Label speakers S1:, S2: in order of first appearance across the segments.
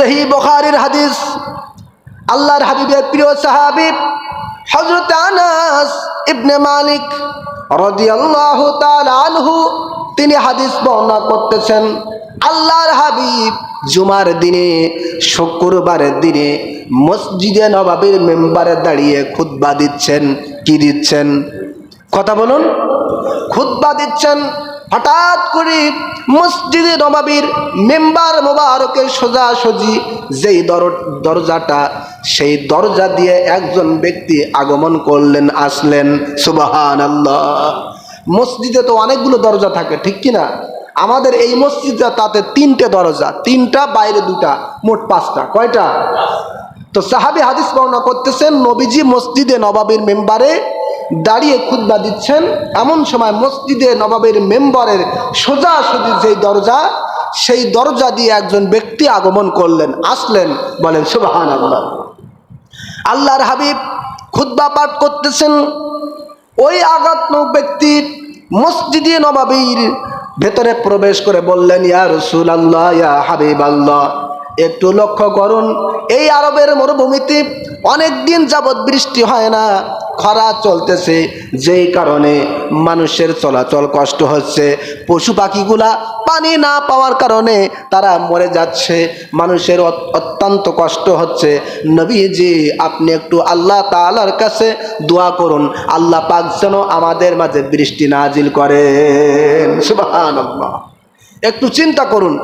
S1: সহি বখারির হাদিস। আল্লাহর হাবিবের প্রিয় সাহাবিব হজরত আনাস ইবনে মালিক রাদিয়াল্লাহু তাআলা আনহু, তিনি হাদিস বর্ণনা করতেছেন, আল্লাহর হাবিব জুমার দিনে, শুক্রবারের দিনে মসজিদে নবাবের মেম্বারে দাঁড়িয়ে খুতবা দিচ্ছেন, কি দিচ্ছেন? কথা বলুন। খুতবা দিচ্ছেন হঠাৎ করে মসজিদে নবাবির মেম্বার মোবারকের সোজাসুজি যেই দর, দরজাটা, সেই দরজা দিয়ে একজন ব্যক্তি আগমন করলেন, আসলেন সুবাহান আল্লাহ মসজিদে তো অনেকগুলো দরজা থাকে, ঠিক কি না? আমাদের এই মসজিদে তাতে তিনটে দরজা, তিনটা, বাইরে দুটা মোট পাঁচটা, কয়টা? তো সাহাবি হাদিস বর্ণনা করতেছেন, নবীজি মসজিদে নবাবের মেম্বারে দাঁড়িয়ে খুতবা দিচ্ছেন। এমন সময় মসজিদে নবাবের মেম্বারের সোজাসুজি যেই দরজা, সেই দরজা দিয়ে একজন ব্যক্তি আগমন করলেন। আসলেন, বলেন সুবাহান আল্লাহ আল্লাহর হাবিব খুতবা পাঠ করতেছেন। ওই আঘাতমুখ ব্যক্তি মসজিদে নবাবির ভেতরে প্রবেশ করে বললেন, ইয়া রসুল আল্লাহ ইয়া হাবিব আল্লাহ একটু লক্ষ্য করুন, এই আরবের মরুভূমিতে অনেক দিন যাবৎ বৃষ্টি হয় না, খরা চলতেছে, যেই কারণে মানুষের চলাচল কষ্ট হচ্ছে। পশু পাখিগুলা পানি না পাওয়ার কারণে তারা মরে যাচ্ছে, মানুষের অত্যন্ত কষ্ট হচ্ছে। নবীজি, আপনি একটু আল্লাহ তালার কাছে দোয়া করুন, আল্লাহ পাক যেন আমাদের মাঝে বৃষ্টি নাজিল করেন। সুবহানাল্লাহ। একটু চিন্তা করুন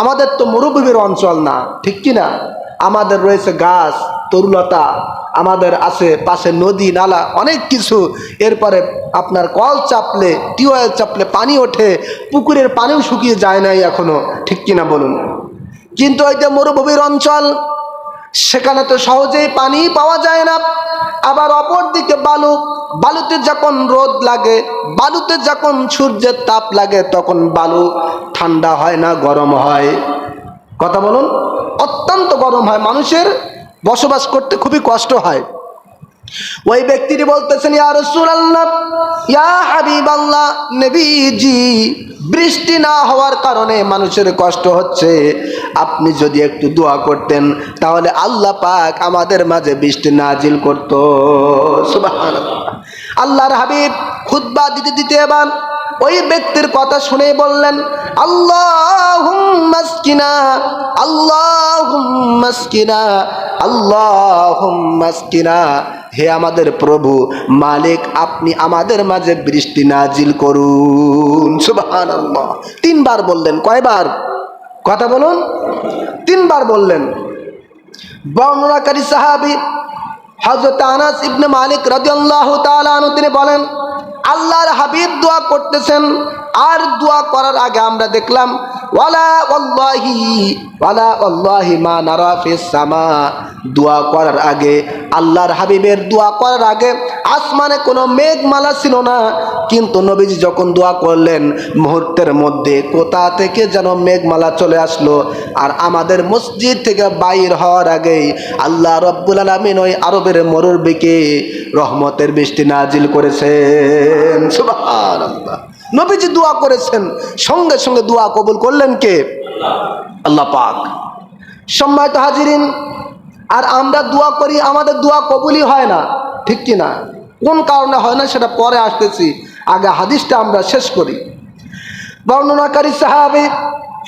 S1: আমাদের তো মরুভূমির অঞ্চল না, ঠিক কি না আমাদের রয়েছে গাছ, তরুলতা, আমাদের আছে পাশে নদী, নালা, অনেক কিছু। এরপরে আপনার কল চাপলে, টিউবওয়েল চাপলে পানি ওঠে, পুকুরের পানিও শুকিয়ে যায় নাই এখনও, ঠিক কিনা বলুন? কিন্তু ওই যে মরুভূমির অঞ্চল, সেখানে তো সহজেই পানি পাওয়া যায় না। আবার অপর দিকে বালু বালুতে যখন রোদ লাগে, বালুতে যখন সূর্যের তাপ লাগে, তখন বালু ঠান্ডা হয় না, গরম হয়। কথা বলুন। অত্যন্ত গরম হয়। মানুষের বসবাস করতে খুবই কষ্ট হয়। ওই ব্যক্তিটি বলতেছেন, ইয়া রাসূলুল্লাহ, ইয়া হাবিবাল্লাহ, নবীজি, বৃষ্টি না হওয়ার কারণে মানুষের কষ্ট হচ্ছে। আপনি যদি একটু দোয়া করতেন, তাহলে আল্লাহ পাক আমাদের মাঝে বৃষ্টি নাজিল করত। আল্লাহর হাবিব খুতবা দিতে দিতে এবার ওই ব্যক্তির কথা শুনে বললেন আল্লাহ মাসকিনা আল্লাহ মাসকিনা আল্লাহ মাসকিনা হে আমাদের প্রভু, মালিক, আপনি আমাদের মাঝে বৃষ্টি নাজিল করুন। সুবাহান তিনবার বললেন, কয়বার? কথা বলুন। তিনবার বললেন। বর্ণনাকারী সাহাবি হজরত আনাস ইবনে মালিক রাদিয়াল্লাহু আনহু, তিনি বলেন, আল্লাহর হাবিব দোয়া করতেছেন, আর দোয়া করার আগে আমরা দেখলাম ওয়ালা ওয়াল্লাহি ওয়ালা ওয়াল্লাহি মা নারা ফিস সামা। দোয়া করার আগে, আল্লাহর হাবিবের দোয়া করার আগে আসমানে কোনো মেঘমালা ছিল না, কিন্তু নবীজি যখন দোয়া করলেন, মুহূর্তের মধ্যে কোথা থেকে যেন মেঘমালা চলে আসলো, আর আমাদের মসজিদ থেকে বাইর হওয়ার আগেই আল্লাহ রব্বুল আলমিন ওই আরবের মরুরবিকে রহমতের বৃষ্টি নাজিল করেছেন। সুবহানাল্লাহ। নবীজি দোয়া করেছেন, সঙ্গে সঙ্গে দোয়া কবুল করলেন কে? আল্লাহ পাক। সম্মানিত হাজিরিন, আর আমরা দোয়া করি, আমাদের দোয়া কবুলই হয় না, ঠিক কি না? কোন কারণে হয় না সেটা পরে আসতেছি, আগে হাদিসটা আমরা শেষ করি। বর্ণনাকারী সাহাবি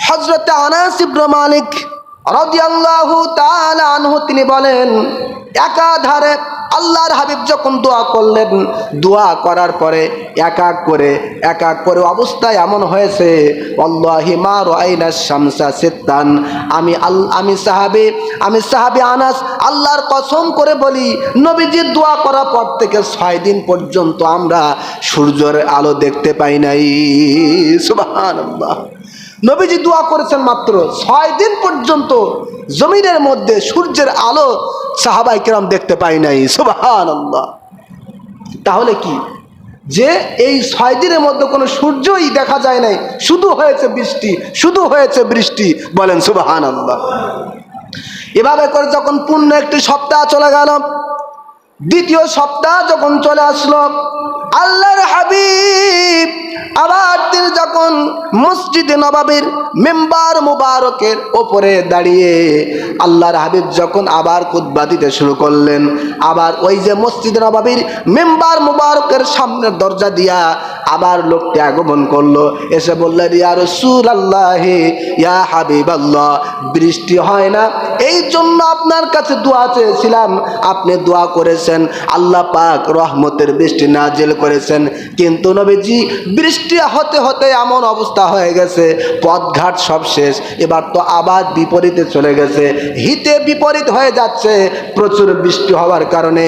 S1: হজরতে আনাস ইব্রা মালিক রাদিয়াল্লাহু তাআলা আনহু, তিনি বলেন, একাধারে আল্লাহর হাবিব যখন দোয়া করলেন, দোয়া করার পরে এক এক করে এক এক করে অবস্থায় এমন হয়েছে আল্লাহি মা রাইনা শামসা সিত্তান। আমি আল, আমি সাহাবি আমি সাহাবি আনাস, আল্লাহর কসম করে বলি নবীজির দোয়া করার পর থেকে ছয় দিন পর্যন্ত আমরা সূর্যের আলো দেখতে পাই নাই। সুবহানাল্লাহ। নবীজি দোয়া করেছেন মাত্র ছয় দিন পর্যন্ত জমিনের মধ্যে সূর্যের আলো সাহাবাই কেরাম দেখতে পাই নাই। সুবাহান তাহলে কি? যে এই ছয় দিনের মধ্যে কোনো সূর্যই দেখা যায় নাই, শুধু হয়েছে বৃষ্টি, শুধু হয়েছে বৃষ্টি, বলেন সুবাহান আল্লাহ এভাবে করে যখন পূর্ণ একটি সপ্তাহ চলে গেল, দ্বিতীয় সপ্তাহ যখন চলে আসলো, আল্লাহর হাবিব আবার তিনি যখন মসজিদে নবাবের মেম্বার মুবারকের ওপরে দাঁড়িয়ে আল্লাহর হাবিব যখন আবার খুতবা দিতে শুরু করলেন, আবার ওই যে মসজিদ নবাবির মেম্বার মুবারকের সামনের দরজা দিয়া আবার লোকটি আগমন করল। এসে বললেন, ইয়া রসুল আল্লাহ ইয়া হাবিব আল্লাহ বৃষ্টি হয় না? এই জন্য আপনার কাছে দোয়া চেয়েছিলাম। আপনি দোয়া করেছেন, আল্লাহ পাক রহমতের বৃষ্টি নাজিল করেছেন। কিন্তু নবীজি বৃষ্টি হতে হতে এমন অবস্থা হয়ে গেছে, পথঘাট সব শেষ। এবার তো আবার বিপরীতে চলে গেছে। হিতে বিপরীত হয়ে যাচ্ছে, প্রচুর বৃষ্টি হওয়ার কারণে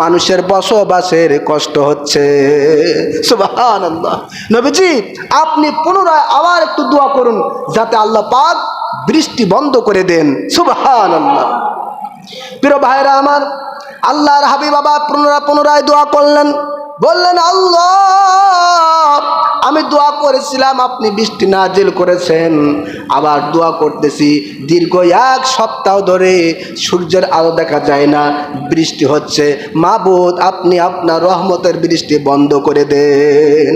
S1: মানুষের বসবাসের কষ্ট হচ্ছে। নবীজি, আপনি পুনরায় আবার একটু দোয়া করুন, যাতে আল্লাহ পাক বৃষ্টি বন্ধ করে দেন। সুবহানাল্লাহ। প্রিয় ভাইরা আমার, আল্লাহর হাবিব বাবা পুনরায় পুনরায় দোয়া করলেন। বললেন, আল্লাহ! আমি দোয়া করেছিলাম, আপনি বৃষ্টি নাজিল করেছেন। আবার দোয়া করতেছি, দীর্ঘ এক সপ্তাহ ধরে সূর্যের আলো দেখা যায় না, বৃষ্টি হচ্ছে। মাবুদ, আপনি আপনার রহমতের বৃষ্টি বন্ধ করে দেন।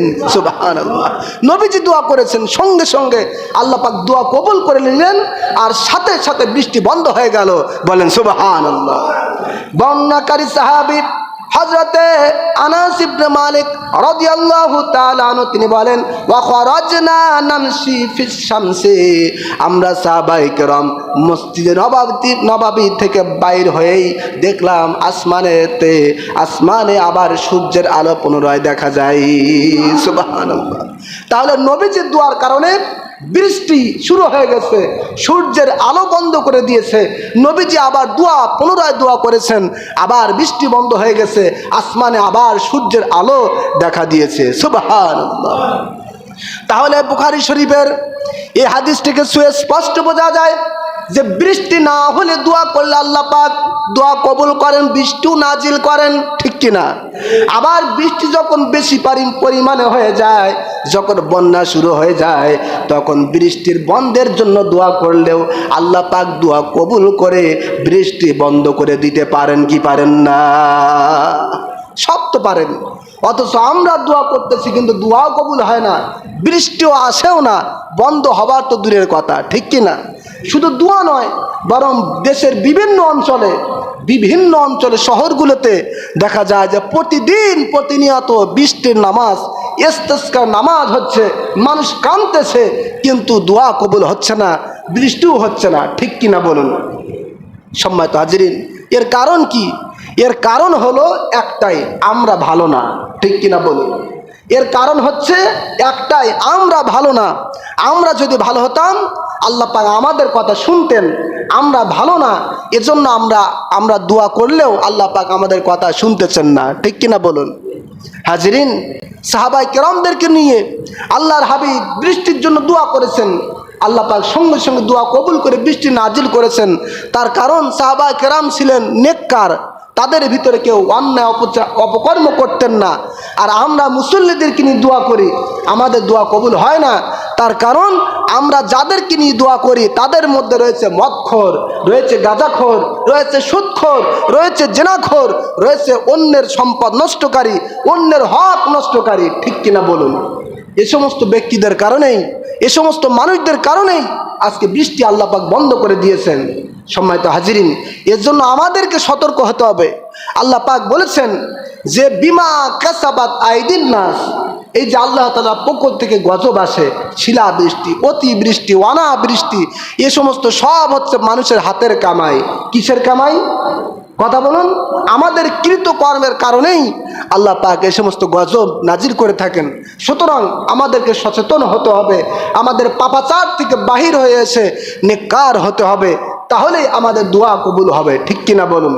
S1: নবীজি দোয়া করেছেন, সঙ্গে সঙ্গে আল্লাহ পাক দোয়া কবুল করে নিলেন, আর সাথে সাথে বৃষ্টি বন্ধ হয়ে গেল। বলেন সুবহানাল্লাহ। বন্যাকারী সাহাবী হজরতে আনাস ইবনে মালিক রাদিয়াল্লাহু তাআলা আনহু তিনি বলেন, ওয়া খরাজনা নামশি ফিস শামসি। আমরা সাহাবায়ে কেরাম মসজিদে নবাবী নবাবী থেকে বাইর হয়েই দেখলাম আসমানেতে, আসমানে আবার সূর্যের আলো পুনরায় দেখা যায়। সুবহানাল্লাহ। তাহলে নবীজির দোয়ার কারণে বৃষ্টি শুরু হয়ে গেছে, সূর্যের আলো বন্ধ করে দিয়েছে, নবীজি আবার দোয়া, পুনরায় দোয়া করেছেন, আবার বৃষ্টি বন্ধ হয়ে গেছে, আসমানে আবার সূর্যের আলো দেখা দিয়েছে সুবাহান তাহলে বুখারি শরীফের এই হাদিসটিকে সুস্পষ্ট বোঝা যায় যে বৃষ্টি না হলে দোয়া করলে আল্লাহ পাক দোয়া কবুল করেন, বৃষ্টিও নাজিল করেন ঠিক কিনা। আবার বৃষ্টি যখন বেশি পারি- পরিমাণে হয়ে যায়, যখন বন্যা শুরু হয়ে যায়, তখন বৃষ্টির বন্ধের জন্য দোয়া করলেও আল্লাহ পাক দোয়া কবুল করে বৃষ্টি বন্ধ করে দিতে পারেন কি পারেন না। সব তো পারেন। অথচ আমরা দোয়া করতেছি কিন্তু দোয়াও কবুল হয় না, বৃষ্টিও আসেও না, বন্ধ হবার তো দূরের কথা, ঠিক কি না শুধু দোয়া নয়, বরং দেশের বিভিন্ন অঞ্চলে বিভিন্ন অঞ্চলে শহরগুলোতে দেখা যায় যে প্রতিদিন প্রতিনিয়ত বৃষ্টির নামাজ এস্তেস্কার নামাজ হচ্ছে, মানুষ কাঁদতেছে, কিন্তু দোয়া কবুল হচ্ছে না, বৃষ্টিও হচ্ছে না। ঠিক কিনা বলুন? সম্মানিত হাজিরিন, এর কারণ কি? এর কারণ হলো একটাই, আমরা ভালো না। ঠিক কিনা বলুন? এর কারণ হচ্ছে একটাই, আমরা ভালো না। আমরা যদি ভালো হতাম, আল্লাহ পাক আমাদের কথা শুনতেন। আমরা ভালো না, এজন্য আমরা আমরা দোয়া করলেও আল্লাহ পাক আমাদের কথা শুনতেছেন না। ঠিক কিনা বলুন? হাজিরিন সাহাবাই কেরামদেরকে নিয়ে আল্লাহর হাবিব বৃষ্টির জন্য দোয়া করেছেন। আল্লাহ পাক সঙ্গে সঙ্গে দোয়া কবুল করে বৃষ্টি নাজিল করেছেন। তার কারণ সাহাবা কেরাম ছিলেন নেককার। তাদের ভিতরে কেউ অন্যায় অপকর্ম করতেন না। আর আমরা মুসল্লিদেরকে নিয়ে দোয়া করি, আমাদের দোয়া কবুল হয় না। তার কারণ, আমরা যাদেরকে নিয়ে দোয়া করি, তাদের মধ্যে রয়েছে মদখোর, রয়েছে গাঁজাখোর, রয়েছে সুদখোর, রয়েছে জেনাখোর, রয়েছে অন্যের সম্পদ নষ্টকারী, অন্যের হক নষ্টকারী। ঠিক কিনা বলুন? এ সমস্ত ব্যক্তিদের কারণেই, এ সমস্ত মানুষদের কারণেই আজকে বৃষ্টি আল্লাহ পাক বন্ধ করে দিয়েছেন। সম্মানিত হাজিরিন, এর জন্য আমাদেরকে সতর্ক হতে হবে। আল্লাহ পাক বলেছেন যে, বিমা কাসাবাত আইদিন নাস, এই যে আল্লাহ তালা পক্ষ থেকে গজব আসে শিলা বৃষ্টি অতি বৃষ্টি অনা বৃষ্টি এ সমস্ত সব হচ্ছে মানুষের হাতের কামাই। কিসের কামাই? কথা বলুন। আমাদের কৃতকর্মের কারণেই আল্লাহ পাক এই সমস্ত গজব নাজির করে থাকেন। সুতরাং আমাদেরকে সচেতন হতে হবে, আমাদের পাপাচার থেকে বাহির হয়ে এসে নেকার হতে হবে, তাহলেই আমাদের দোয়া কবুল হবে। ঠিক কিনা বলুন?